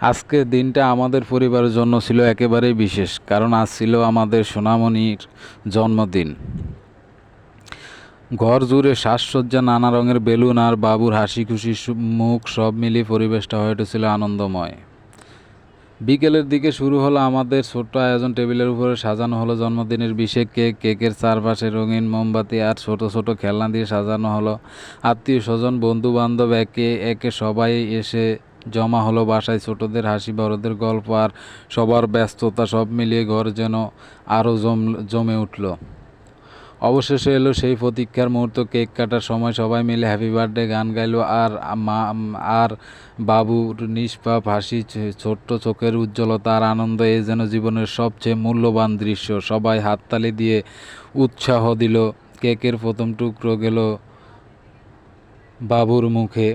আজকের দিনটা আমাদের পরিবারের জন্য ছিল একেবারেই বিশেষ, কারণ আজ ছিল আমাদের সোনামণির জন্মদিন। ঘর জুড়ে সাজসজ্জা, নানা রঙের বেলুন আর বাবুর হাসি খুশি মুখ সব মিলিয়ে পরিবেশটা হয়ে উঠেছিল আনন্দময়। বিকেলের দিকে শুরু হলো আমাদের ছোট্ট আয়োজন। টেবিলের উপরে সাজানো হলো জন্মদিনের বিশেষ কেক, কেকের চারপাশে রঙিন মোমবাতি আর ছোট ছোট খেলনা দিয়ে সাজানো হলো। আত্মীয় স্বজন বন্ধু বান্ধব একে একে সবাই এসে জমা হলো বাসায় ছোটদের হাসি, বড়দের গল্প আর সবার ব্যস্ততা সব মিলিয়ে ঘর যেন আরও জম, জমে উঠল। অবশেষে এলো সেই প্রতীক্ষার মুহূর্ত, কেক কাটার সময় সবাই মিলে হ্যাপি বার্থডে গান গাইলো আর মা, আর বাবুর নিষ্পাপ হাসি ছোট্ট চোখের উজ্জ্বলতা আর আনন্দ, এ যেন জীবনের সবচেয়ে মূল্যবান দৃশ্য। সবাই হাততালি দিয়ে উৎসাহ দিল। কেকের প্রথম টুকরো গেল বাবুর মুখে।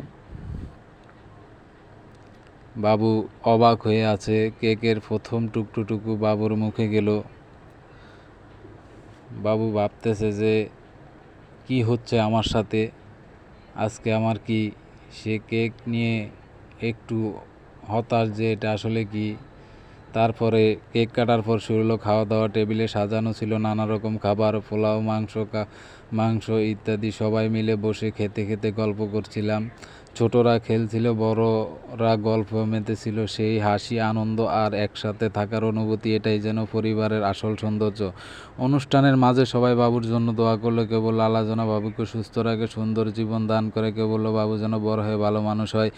বাবু অবাক হয়ে আছে, কেকের প্রথম টুকটুটুকু বাবুর মুখে গেল। বাবু ভাবতেছে যে, কি হচ্ছে আমার সাথে? আজকে আমার কি সে কেক নিয়ে একটু হতাশ যে, এটা আসলে কি? তারপরে কেক কাটার পর শুরু হলো খাওয়া দাওয়া টেবিলে সাজানো ছিল নানা রকম খাবার, পোলাও, মাংস মাংস ইত্যাদি। সবাই মিলে বসে খেতে খেতে গল্প করছিলাম। ছোটরা খেলছিল, বড়রা গল্প মেতেছিল। সেই হাসি, আনন্দ আর একসাথে থাকার অনুভূতি, এটাই যেন পরিবারের আসল সৌন্দর্য। অনুষ্ঠানের মাঝে সবাই বাবুর জন্য দোয়া করল, কেউ বলল, আল্লাহ যেন বাবুকে সুস্থ রাখে, সুন্দর জীবন দান করে। কেউ বলল, বাবু যেন বড় হয়ে ভালো মানুষ হয়।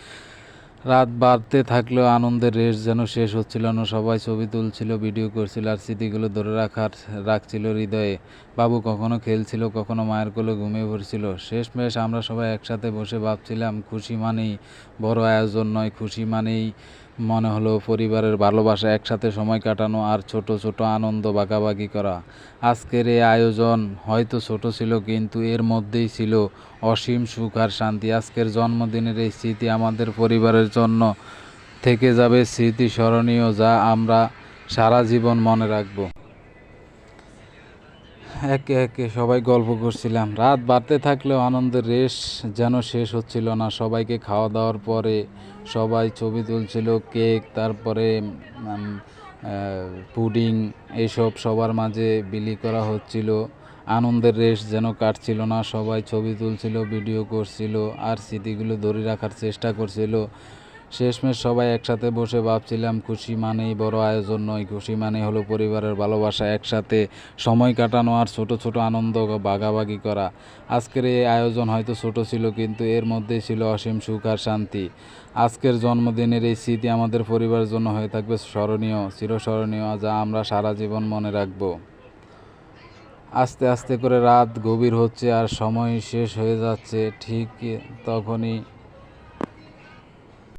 রাত বাড়তে থাকলেও আনন্দের রেশ যেন শেষ হচ্ছিল না। সবাই ছবি তুলছিল, ভিডিও করছিল আর স্মৃতিগুলো ধরে রাখার, রাখছিল হৃদয়ে। বাবু কখনো খেলছিল, কখনো মায়ের কোলে ঘুমিয়ে পড়ছিল। শেষমেশ আমরা সবাই একসাথে বসে ভাবছিলাম, খুশি মানেই বড় আয়োজন নয়, খুশি মানেই মনে হলো পরিবারের ভালোবাসা একসাথে সময় কাটানো আর ছোট ছোট আনন্দ ভাগাভাগি করা। আজকের এই আয়োজন হয়তো ছোট ছিল, কিন্তু এর মধ্যেই ছিল অসীম সুখ আর শান্তি। আজকের জন্মদিনের এই স্মৃতি আমাদের পরিবারের জন্য থেকে যাবে স্মৃতি স্মরণীয় যা আমরা সারা জীবন মনে রাখব। একে একে সবাই গল্প করছিলাম। রাত বাড়তে থাকলেও আনন্দের রেশ যেন শেষ হচ্ছিল না। সবাইকে খাওয়া দাওয়ার পরে সবাই ছবি তুলছিল, কেক, তারপরে পুডিং এইসব সবার মাঝে বিলি করা হচ্ছিল। আনন্দের রেশ যেন কাটছিল না। সবাই ছবি তুলছিল, ভিডিও করছিল, আর স্মৃতিগুলো ধরে রাখার চেষ্টা করছিল। শেষমেশ সবাই একসাথে বসে ভাবছিলাম, খুশি মানেই বড় আয়োজন নয়, খুশি মানে হলো পরিবারের ভালোবাসা একসাথে, সময় কাটানো আর ছোট ছোট আনন্দ ভাগাভাগি করা। আজকের এই আয়োজন হয়তো ছোট ছিল, কিন্তু এর মধ্যেই ছিল অসীম সুখ আর শান্তি। আজকের জন্মদিনের এই স্মৃতি আমাদের পরিবারের জন্য হয়ে থাকবে স্মরণীয়, চিরস্মরণীয়, যা আমরা সারা জীবন মনে রাখব। আস্তে আস্তে করে রাত গভীর হচ্ছে আর সময় শেষ হয়ে যাচ্ছে, ঠিক তখনই